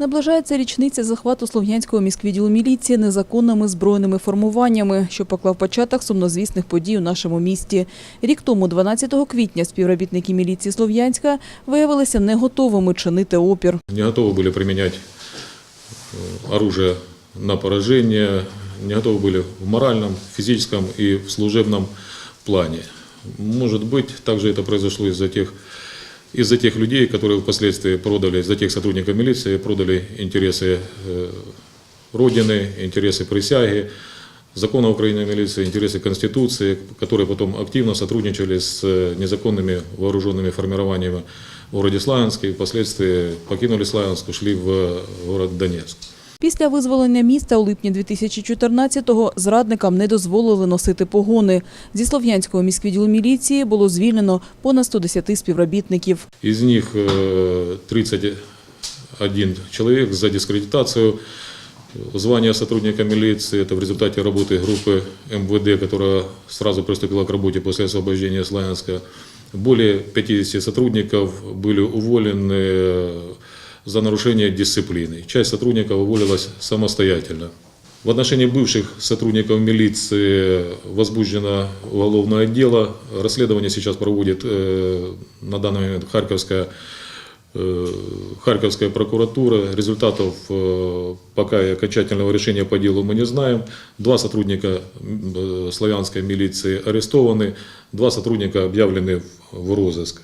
Наближається річниця захвату Слов'янського міськвідділу міліції незаконними збройними формуваннями, що поклав початок сумнозвісних подій у нашому місті. Рік тому, 12 квітня, співробітники міліції Слов'янська виявилися не готовими чинити опір. не готовы были применять э, оружие на поражение, не готовы были в моральном, физическом и в служебном плане. Может быть, также это произошло из-за тех, из-за тех людей, которые впоследствии продали, из-за тех сотрудников милиции, продали интересы э, Родины, интересы присяги, закона Украины о милиции, интересы Конституции, которые потом активно сотрудничали с э, незаконными вооруженными формированиями в городе Славянске и впоследствии покинули Славянск, ушли в город Донецк. Після визволення міста у липні 2014-го зрадникам не дозволили носити погони. Зі Слов'янського міськвідділу міліції було звільнено понад 110 співробітників. Из них э, 31 человек за дискредитацию. Звание сотрудника милиции – это в результате работы группы МВД, которая сразу приступила к работе после освобождения Славянска. Более 50 сотрудников были уволены э, за нарушение дисциплины. Часть сотрудников уволилась самостоятельно. В отношении бывших сотрудников милиции возбуждено уголовное дело. Расследование сейчас проводит э, на данный момент Харьковская, э, Харьковская прокуратура. Результатов э, пока и окончательного решения по делу мы не знаем. Два сотрудника э, славянской милиции арестованы, два сотрудника объявлены в розыск.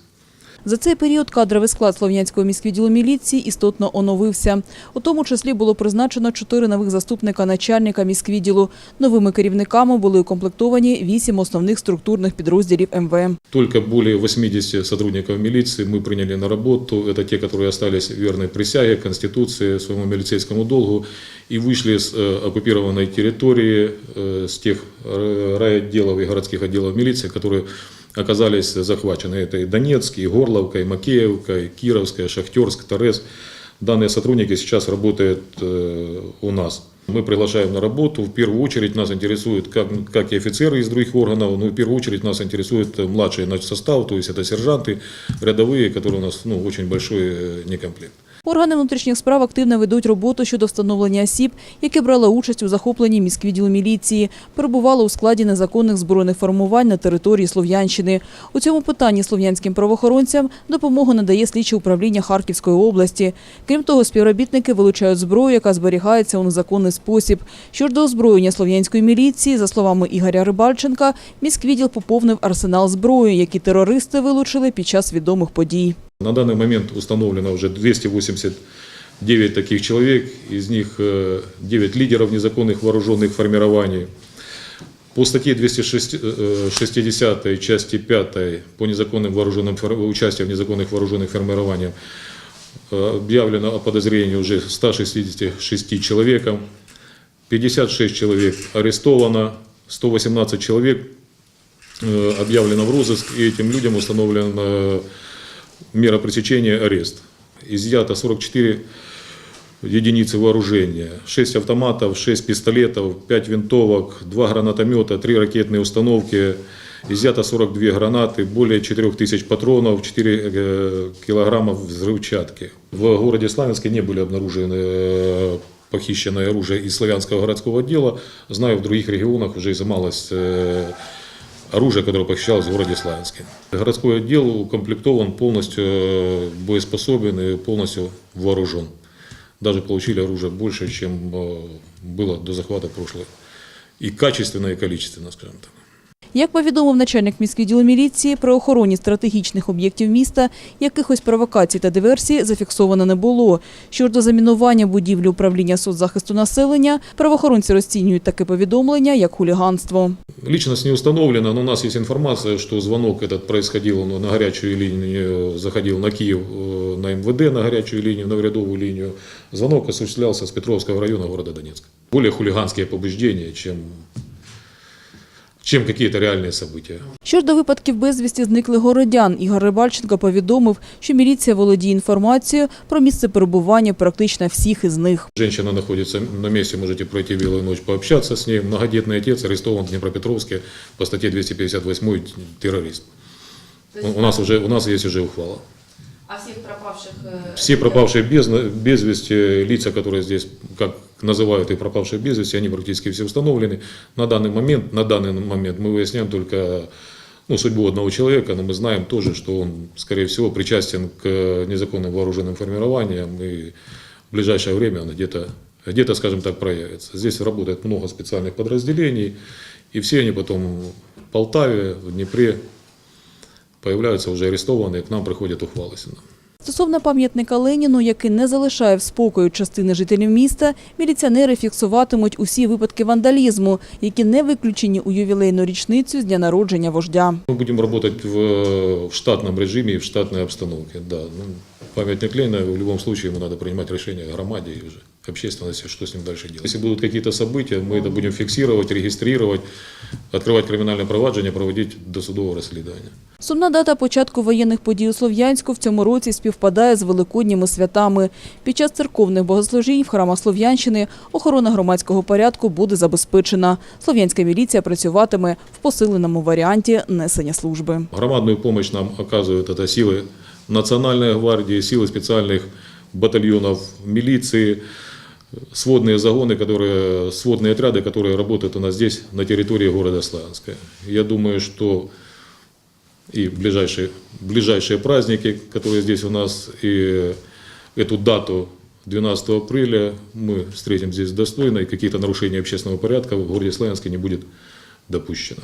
За цей період кадровий склад Слов'янського міськвідділу міліції істотно оновився. У тому числі було призначено чотири нових заступника начальника міськвідділу. Новими керівниками були укомплектовані вісім основних структурних підрозділів МВ. Только более 80 сотрудников милиции мы приняли на работу. Это те, которые остались верны присяге, Конституции, своему милицейскому долгу и вышли с э, оккупированной территории, э, с тех э, райотделов и городских отделов милиции, которые оказались захвачены. Это и Донецк, и Горловка, и Макеевка, и Кировская, Шахтерск, Торез. Данные сотрудники сейчас работают э, у нас. Мы приглашаем на работу. В первую очередь нас интересует, как, как и офицеры из других органов, но в первую очередь нас интересует э, младший наш состав, то есть это сержанты, рядовые, которые у нас ну, очень большой э, некомплект. Органи внутрішніх справ активно ведуть роботу щодо встановлення осіб, які брали участь у захопленні міськвідділу міліції, перебували у складі незаконних збройних формувань на території Слов'янщини. У цьому питанні слов'янським правоохоронцям допомогу надає слідче управління Харківської області. Крім того, співробітники вилучають зброю, яка зберігається у незаконний спосіб. Щодо озброєння слов'янської міліції, за словами Ігоря Рибальченка, міськвідділ поповнив арсенал зброї, які терористи вилучили під час відомих подій. На данный момент установлено уже 289 таких человек, из них э, 9 лидеров незаконных вооруженных формирований. По статье 260 части 5 по незаконным вооруженным фор- участию в незаконных вооруженных формированиях э, объявлено о подозрении уже 166 человекам, 56 человек арестовано, 118 человек э, объявлено в розыск, и этим людям установлен э, мера пресечения арест. Изъято 44 единицы вооружения, 6 автоматов, 6 пистолетов, 5 винтовок, 2 гранатомета, 3 ракетные установки, изъято 42 гранаты, более 4000 патронов, 4 э, килограмма взрывчатки. В городе Славянске не были обнаружены похищенное оружие из славянского городского отдела. Знаю, в других регионах уже изымалось оружие, которое похищалось в городе Славянске. Городской отдел укомплектован полностью э, боеспособен и полностью вооружен. Даже получили оружие больше, чем э, было до захвата прошлого. И качественно, и количественно, скажем так. Як повідомив начальник міськвідділу міліції, при охороні стратегічних об'єктів міста якихось провокацій та диверсій зафіксовано не було. Щодо замінування будівлі управління соцзахисту населення, правоохоронці розцінюють таке повідомлення як хуліганство. Личность не установлена, но у нас есть информация, что звонок этот происходил на горячую линию, заходил на Киев, э, на МВД на горячую линию, на врядовую линию. Звонок осуществлялся с Петровского района города Донецка. Более хулиганские побуждения, чем, чем какие-то реальные события. Щодо випадків безвісті зниклих городян, Ігор Рибальченко повідомив, що міліція володіє інформацією про місце перебування практично всіх із них. Женщина находится на месте, можете пройти белую ночь, пообщаться с ней. Многодетный отец арестован в Днепропетровске по статье 258 террорист. У- У нас, уже, у нас есть уже ухвала. А всех пропавших... э, Все пропавшие без, без вести лица, которые здесь, как называют их пропавшие без вести, они практически все установлены. На данный момент, на данный момент мы выясняем только ну, судьбу одного человека, но мы знаем тоже, что он, скорее всего, причастен к незаконным вооруженным формированиям, и в ближайшее время он где-то, где-то, скажем так, проявится. Здесь работает много специальных подразделений, и все они потом в Полтаве, в Днепре появляются уже арестованные, к нам приходят ухвалы сюда. Стосовно пам'ятника Леніну, який не залишає в спокою частини жителів міста, міліціонери фіксуватимуть усі випадки вандалізму, які не виключені у ювілейну річницю з дня народження вождя. Ми будемо працювати в, в режимі и в штатній обстановці. Да. Ну, памятник Леніна в будь-якому випадку надо треба приймати рішення громаді і уже общественности, что с ним дальше делать. Если будут какие-то события, мы это будем фиксировать, регистрировать, открывать криминальное проваджение, проводить досудовое расследование. Сумна дата початку воєнних подій у Слов'янську в цьому році співпадає з великодніми святами. Під час церковних богослужінь в храмах Слов'янщини охорона громадського порядку буде забезпечена. Слов'янська міліція працюватиме в посиленому варіанті несення служби. Громадную помощь нам оказывают это силы Национальной гвардии, силы специальных батальонов милиции, сводные загоны, которые, сводные отряды, которые работают у нас здесь, на территории города Славянска. Я думаю, что и ближайшие, ближайшие праздники, которые здесь у нас, и эту дату 12 апреля мы встретим здесь достойно, и какие-то нарушения общественного порядка в городе Славянске не будет допущено.